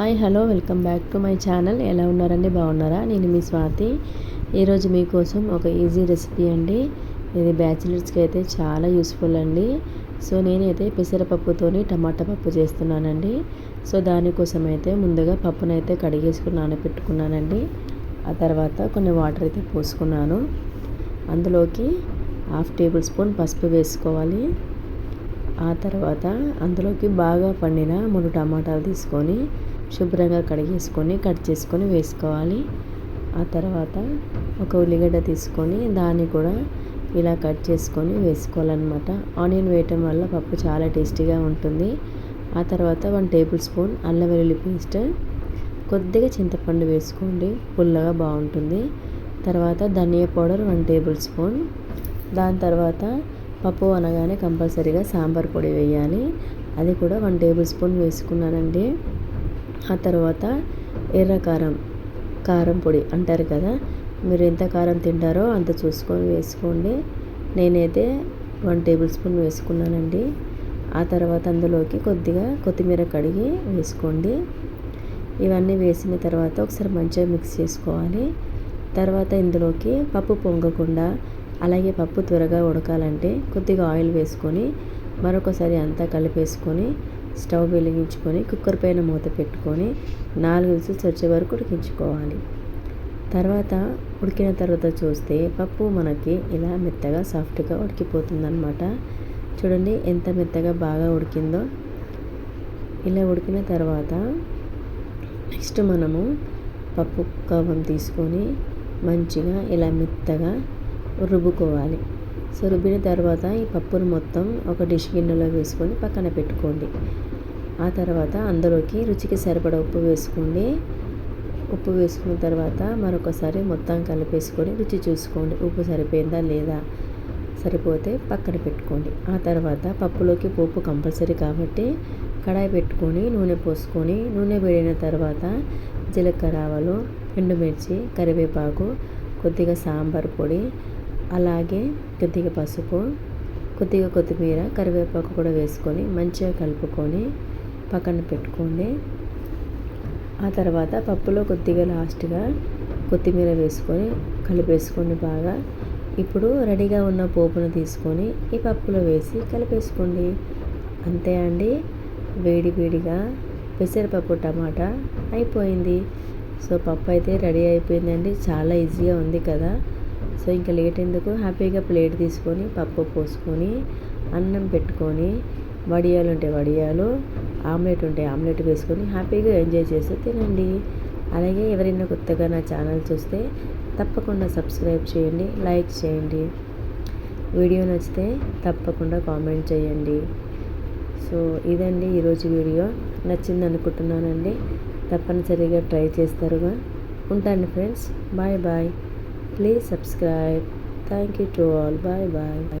Hi hello welcome back to my channel. ఎలా ఉన్నారండి? బాగున్నారా? నేను మీ స్వాతి. ఈరోజు మీకోసం ఒక ఈజీ రెసిపీ అండి. ఇది బ్యాచిలర్స్కి అయితే చాలా యూస్ఫుల్ అండి. సో నేనైతే పెసరపప్పుతోని టమాటా పప్పు చేస్తున్నానండి. సో దానికోసం అయితే ముందుగా పప్పునైతే కడిగేసుకుని నానబెట్టుకున్నానండి. ఆ తర్వాత కొన్ని వాటర్ అయితే పోసుకున్నాను. అందులోకి హాఫ్ టేబుల్ స్పూన్ పసుపు వేసుకోవాలి. ఆ తర్వాత అందులోకి బాగా పండిన మూడు టమాటాలు తీసుకొని శుభ్రంగా కడిగేసుకొని కట్ చేసుకొని వేసుకోవాలి. ఆ తర్వాత ఒక ఉల్లిగడ్డ తీసుకొని దాన్ని కూడా ఇలా కట్ చేసుకొని వేసుకోవాలన్నమాట. ఆనియన్ వేయటం వల్ల పప్పు చాలా టేస్టీగా ఉంటుంది. ఆ తర్వాత వన్ టేబుల్ స్పూన్ అల్లం వెల్లుల్లి పేస్ట్ కొద్దిగా చింతపండు వేసుకోండి పుల్లగా బాగుంటుంది. తర్వాత ధనియా పౌడర్ వన్ టేబుల్ స్పూన్. దాని తర్వాత పప్పు అనగానే కంపల్సరీగా సాంబార్ పొడి వేయాలి. అది కూడా వన్ టేబుల్ స్పూన్ వేసుకున్నానండి. ఆ తర్వాత ఎర్ర కారం కారం పొడి అంటారు కదా మీరు ఎంత కారం తింటారో అంత చూసుకొని వేసుకోండి. నేనైతే వన్ టేబుల్ స్పూన్ వేసుకున్నానండి. ఆ తర్వాత అందులోకి కొద్దిగా కొత్తిమీర కడిగి వేసుకోండి. ఇవన్నీ వేసిన తర్వాత ఒకసారి మంచిగా మిక్స్ చేసుకోవాలి. తర్వాత ఇందులోకి పప్పు పొంగకుండా అలాగే పప్పు త్వరగా ఉడకాలంటే కొద్దిగా ఆయిల్ వేసుకొని మరొకసారి అంతా కలిపేసుకొని స్టవ్ వెలిగించుకొని కుక్కర్ పైన మూత పెట్టుకొని నాలుగు విజిల్స్ వచ్చే వరకు ఉడికించుకోవాలి. తర్వాత ఉడికిన తర్వాత చూస్తే పప్పు మనకి ఇలా మెత్తగా సాఫ్ట్గా ఉడికిపోతుందన్నమాట. చూడండి ఎంత మెత్తగా బాగా ఉడికిందో. ఇలా ఉడికిన తర్వాత నెక్స్ట్ మనము పప్పు కవం తీసుకొని మంచిగా ఇలా మెత్తగా రుబ్బుకోవాలి. సో రుబ్బిన తర్వాత ఈ పప్పును మొత్తం ఒక డిష్ గిన్నెలో వేసుకొని పక్కన పెట్టుకోండి. ఆ తర్వాత అందులోకి రుచికి సరిపడ ఉప్పు వేసుకోండి. ఉప్పు వేసుకున్న తర్వాత మరొకసారి మొత్తం కలిపేసుకొని రుచి చూసుకోండి. ఉప్పు సరిపోయిందా లేదా సరిపోతే పక్కన పెట్టుకోండి. ఆ తర్వాత పప్పులోకి పోపు కంపల్సరీ కాబట్టి కడాయి పెట్టుకొని నూనె పోసుకొని నూనె వేడిన తర్వాత జీలకర్ర ఆవాలు ఎండుమిర్చి కరివేపాకు కొద్దిగా సాంబార్ పొడి అలాగే కొద్దిగా పసుపు కొద్దిగా కొత్తిమీర కరివేపాకు కూడా వేసుకొని మంచిగా కలుపుకొని పక్కన పెట్టుకోండి. ఆ తర్వాత పప్పులో కొద్దిగా లాస్ట్గా కొత్తిమీర వేసుకొని కలిపేసుకోండి బాగా. ఇప్పుడు రెడీగా ఉన్న పోపును తీసుకొని ఈ పప్పులో వేసి కలిపేసుకోండి. అంతే అండి. వేడి వేడిగా పెసరపప్పు టమాటా అయిపోయింది. సో పప్పు అయితే రెడీ అయిపోయిందండి. చాలా ఈజీగా ఉంది కదా. సో ఇంకా లేట్ ఎందుకు? హ్యాపీగా ప్లేట్ తీసుకొని పప్పు పోసుకొని అన్నం పెట్టుకొని వడియాలు ఉంటే వడియాలు ఆమ్లెట్ ఉంటే ఆమ్లెట్ వేసుకొని హ్యాపీగా ఎంజాయ్ చేసి తినండి. అలాగే ఎవరైనా కొత్తగా నా ఛానల్ చూస్తే తప్పకుండా సబ్స్క్రైబ్ చేయండి లైక్ చేయండి. వీడియో నచ్చితే తప్పకుండా కామెంట్ చేయండి. సో ఇదండి ఈరోజు వీడియో. నచ్చింది అనుకుంటున్నానండి. తప్పనిసరిగా ట్రై చేస్తారుగా. ఉంటాను friends. Bye bye. Please subscribe. Thank you to all. Bye bye.